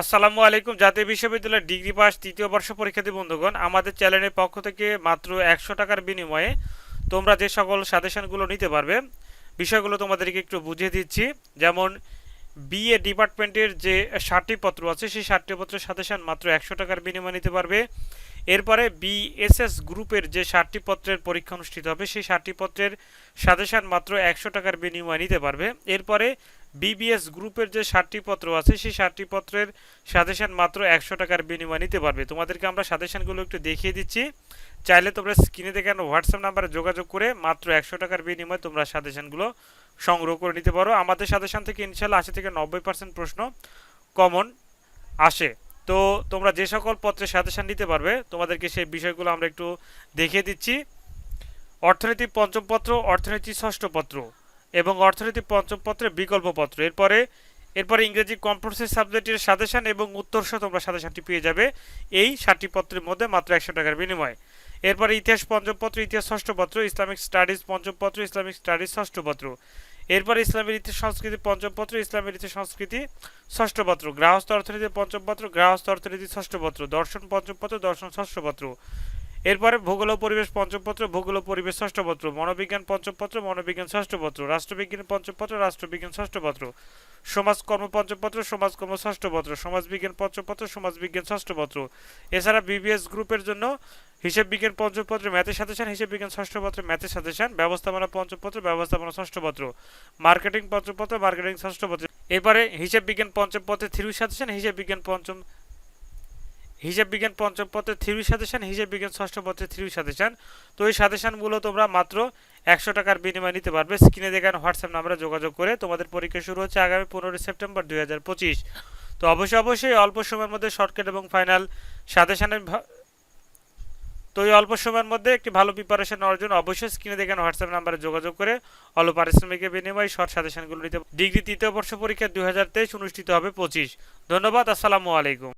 আসসালামু আলাইকুম। জাতীয় বিশ্ববিদ্যালয়ের ডিগ্রি পাস তৃতীয় বর্ষ পরীক্ষার্থী বন্ধুগণ, আমাদের চ্যানেলের পক্ষ থেকে মাত্র একশো টাকার বিনিময়ে তোমরা যে সকল সাজেশনগুলো নিতে পারবে, বিষয়গুলো তোমাদেরকে একটু বুঝিয়ে দিচ্ছি। যেমন বিএ ডিপার্টমেন্টের যে ষাটটি পত্র আছে, সেই ষাটটি পত্রের সাজেশন মাত্র একশো টাকার বিনিময়ে নিতে পারবে। এরপরে বিএসএস গ্রুপের যে ষাটটি পত্রের পরীক্ষা অনুষ্ঠিত হবে, সেই ষাটটি পত্রের সাজেশন মাত্র একশো টাকার বিনিময়ে নিতে পারবে। এরপরে বিবিএস গ্রুপের যে ষাটটি পত্র আছে, সেই ষাটটি পত্রের সাজেশন মাত্র একশো টাকার বিনিময়ে নিতে পারবে। তোমাদেরকে আমরা সাজেশনগুলো একটু দেখিয়ে দিচ্ছি। চাইলে তোমরা স্ক্রিনে দেখে হোয়াটসঅ্যাপ নাম্বারে যোগাযোগ করে মাত্র একশো টাকার বিনিময়ে তোমরা সাজেশনগুলো সংগ্রহ করে নিতে পারো। আমাদের সাজেশন থেকে ইনশাল্লাহ আশি থেকে নব্বই পার্সেন্ট প্রশ্ন কমন আসে। তো তোমরা যে সকল পত্রের সাজেশন নিতে পারবে, তোমাদেরকে সেই বিষয়গুলো আমরা একটু দেখিয়ে দিচ্ছি। অর্থনীতি পঞ্চম পত্র, অর্থনীতি ষষ্ঠ পত্র। এবং অর্থনীতি পঞ্চম পত্রের বিকল্প পত্র। এরপরে এরপরে ইংরেজি কম্পালসারি সাবজেক্টের সাজেশন এবং উত্তর সহ তোমরা সাজেশনটি পেয়ে যাবে এই ষাটটি পত্রের মধ্যে মাত্র একশো টাকার বিনিময়ে। এরপরে ইতিহাস পঞ্চম পত্র, ইতিহাস ষষ্ঠ পত্র, ইসলামিক স্টাডিজ পঞ্চম পত্র, ইসলামিক স্টাডিজ ষষ্ঠ পত্র। এরপরে ইসলামের ইতিহাস সংস্কৃতি পঞ্চম পত্র, ইসলামের ইতিহাস সংস্কৃতি ষষ্ঠ পত্র। গৃহস্থ অর্থনীতি পঞ্চম পত্র, গৃহস্থ অর্থনীতি ষষ্ঠ পত্র। দর্শন পঞ্চম পত্র, দর্শন ষষ্ঠ পত্র। এরপরে ভূগোল পরিবেশ পঞ্চম পত্র ভূগোল পরিবেশ ষষ্ঠ পত্র মনোবিজ্ঞান পঞ্চম পত্র মনোবিজ্ঞান ষষ্ঠ পত্র রাষ্ট্রবিজ্ঞান পঞ্চম পত্র রাষ্ট্রবিজ্ঞান ষষ্ঠ পত্র সমাজকর্ম পঞ্চম পত্র সমাজকর্ম ষষ্ঠ পত্র সমাজবিজ্ঞান পঞ্চম পত্র সমাজবিজ্ঞান ষষ্ঠ পত্র এছাড়া বিবিএস গ্রুপের জন্য হিসাব বিজ্ঞান পঞ্চম পত্র ম্যাথের সাজেশন হিসাব বিজ্ঞান ষষ্ঠ পত্র ম্যাথের সাজেশন ব্যবস্থাপনা পঞ্চম পত্র ব্যবস্থাপনা ষষ্ঠ পত্র মার্কেটিং পঞ্চম পত্র মার্কেটিং ষষ্ঠ পত্র এরপরে হিসাব বিজ্ঞান পঞ্চম পত্রে থ্রি সাজেশন হিসাব বিজ্ঞান পঞ্চম হিসাব বিজ্ঞান পঞ্চম পত্রে থ্রি সাজেশন, হিসাব বিজ্ঞান ষষ্ঠ পত্রে থ্রি সাজেশন। তো এই সাজেশনগুলো তোমরা মাত্র একশো টাকার বিনিময়ে নিতে পারবে। স্ক্রিনে দেখানো হোয়াটসঅ্যাপ নাম্বারে যোগাযোগ করে তোমাদের পরীক্ষা শুরু হচ্ছে আগামী পনেরোই সেপ্টেম্বর দুই হাজার পঁচিশ। তো অবশ্যই অবশ্যই অল্প সময়ের মধ্যে শর্টকাট এবং ফাইনাল সাজেশনের তো এই অল্প সময়ের মধ্যে একটি ভালো প্রিপারেশন জন্য অবশ্যই স্ক্রিনে দেখেন হোয়াটসঅ্যাপ নাম্বারে যোগাযোগ করে অল্প পারিশ্রমিকের বিনিময়ে শর্ট সাজেশনগুলো নিতে ডিগ্রি তৃতীয় বর্ষ পরীক্ষা দুই হাজার তেইশ অনুষ্ঠিত হবে পঁচিশ। ধন্যবাদ, আসসালামু আলাইকুম।